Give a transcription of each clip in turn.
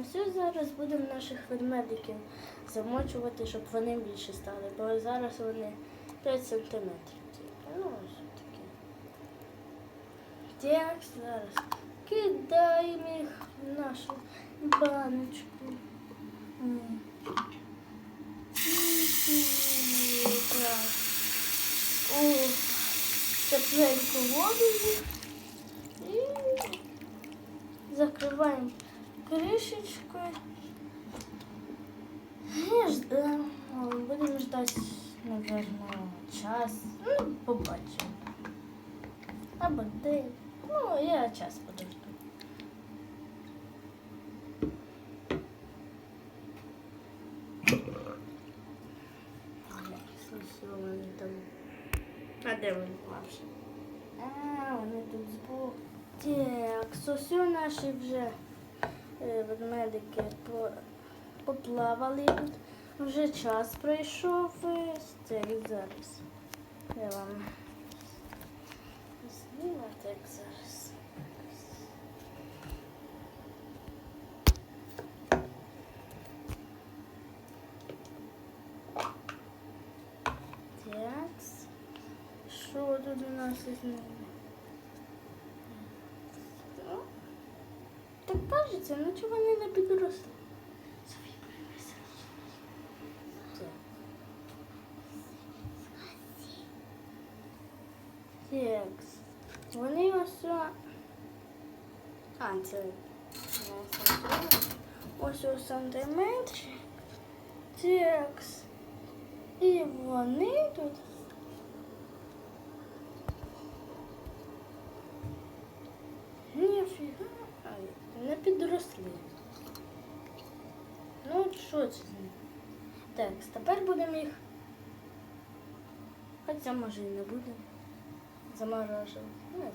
Ось зараз будемо наших ведмедиків замочувати, щоб вони більше стали, бо зараз вони 5 сантиметрів. Ну, ось такі. Так, зараз кидаємо їх в нашу баночку. У тепленьку воду. І закриваємо кришечкою. І ждемо. Будемо ждати, напевно, час. Ну, побачимо. Або день. Ну, я час подожду. А де вони плавші? А, вони тут збоку. Так, сосю наші вже е, ведмедики поплавали. Вже час пройшов. е, Так, зараз. Я вам зніму так зараз. Так. Що тут у нас із ними? кажеться, ну чого вони не підросли? Софія, подивися. Так. Так. Вони ось. о- А, це не сантиметр. Ось у сантиметрі. Так. І вони тут. Підросли. Ну, що це? Так, тепер будемо їх. Хоча може і не будемо. Заморожувати. Не знаю.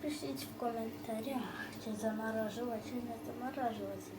Пишіть в коментарях, чи заморожувати, чи не заморожувати.